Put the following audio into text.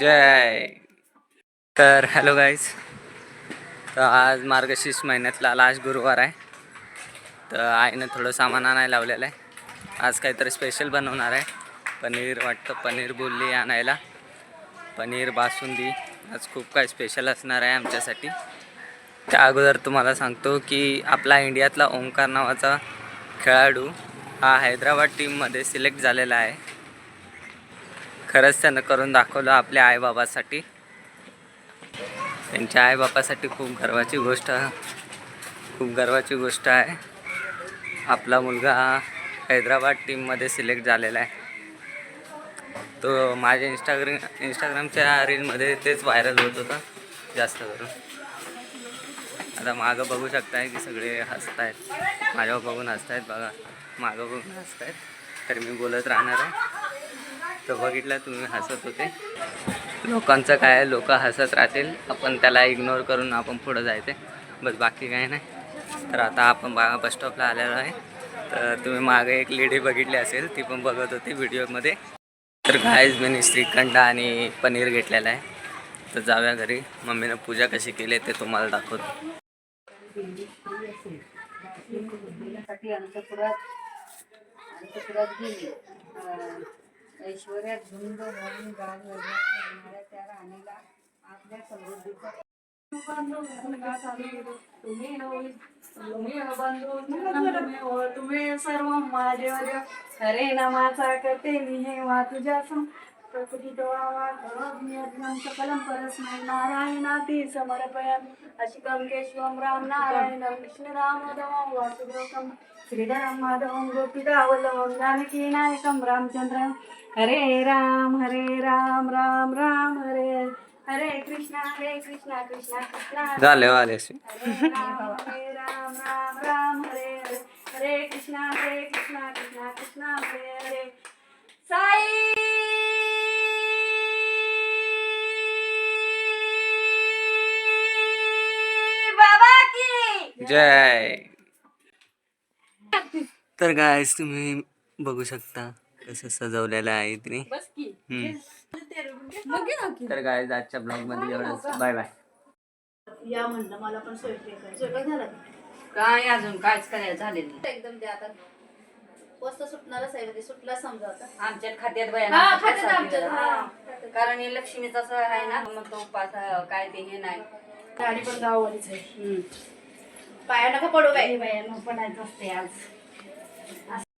जय. तर hello guys तर आज मार्गशीर्ष महिन्यातला लास्ट गुरुवार आहे. तर आईनं थोडं सामान आणायला लावलेलं आहे. आज काहीतरी स्पेशल बनवणार आहे. पनीर वाटतं पनीर बोलली आणायला. पनीर बासुंदी. आज खूप काही स्पेशल असणार आहे आमच्यासाठी. त्या अगोदर तुम्हाला सांगतो की आपला इंडियातला ओंकार नावाचा खेळाडू हा हैदराबाद टीममध्ये सिलेक्ट झालेला आहे. खरंच त्यानं करून दाखवलं आपल्या आईबाबासाठी. त्यांच्या आईबापासाठी खूप गर्वाची गोष्ट खूप गर्वाची गोष्ट आहे. आपला मुलगा हैदराबाद टीममध्ये सिलेक्ट झालेला आहे. तो माझ्या इंस्टाग्राम इंस्टाग्रामच्या रीलमध्ये तेच व्हायरल होत होतं जास्त करून. आता मागं बघू शकताय की सगळे हसत आहेत माझ्यावर बघून हसत आहेत बघा. मागं बघून हसत आहेत तर मी बोलत राहणार आहे. तर बघितलं तुम्ही हसत होते. लोकांचं काय लोक हसत राहतील. आपण त्याला इग्नोर करून आपण पुढं जायचं बस बाकी काही नाही. तर आता आपण बा बस स्टॉपला आलेलो आहे. तर तुम्ही मागे एक लेडी बघितली असेल ती पण बघत होती व्हिडिओमध्ये तर कायच मी श्रीखंड आणि पनीर घेतलेलं आहे. तर जाऊया घरी. मम्मीनं पूजा कशी केली ते तुम्हाला दाखवतो. साठी अंतपुरात अंतपुरात गेली. ऐश्वर्यात धुंद म्हणून गाव वगैरे येणाऱ्या त्या राणीला आपल्या समृद्धीचा तुम्ही सर्व माझे हरे नामाचा करते मी हे वा तुझ्या सम प्रकृतीत वावा सर्वज्ञ परस्मै नारायणाती समर्पयामि अशिकं राम नारायणं कृष्णरामोदमं वासुदेवकं श्रीधरं माधवं गोपिकावल्लभं जानकीनायकं रामचन्द्रं हरे राम हरे राम राम राम हरे हरे. कृष्णा हरे कृष्णा कृष्णा कृष्णा हरे झाले वाले हरे राम हरे राम राम राम हरे हरे हरे कृष्णा हरे कृष्णा जय. तर गायस तुम्ही बघू शकता कसं सजवलेलं आहे तिने. बस की. हम्म. तर गायस आजच्या ब्लॉगमध्ये एवढंच. बाय. बाय या म्हणलं मला पण स्वयंपाक स्वयंपाक झाला. काय अजून? कायच करायचं झालेलं नाही. एकदम ते आता. वस्त सुटणारच आहे म्हणजे सुटला समजा आमच्या खात्यात हा, हा. कारण हे लक्ष्मीचं असं आहे ना मग तो पास काय ते हे नाही. गाडी पण आहे. हम्म. पाया नका पडू बाई. बाया पडायचं असते आज.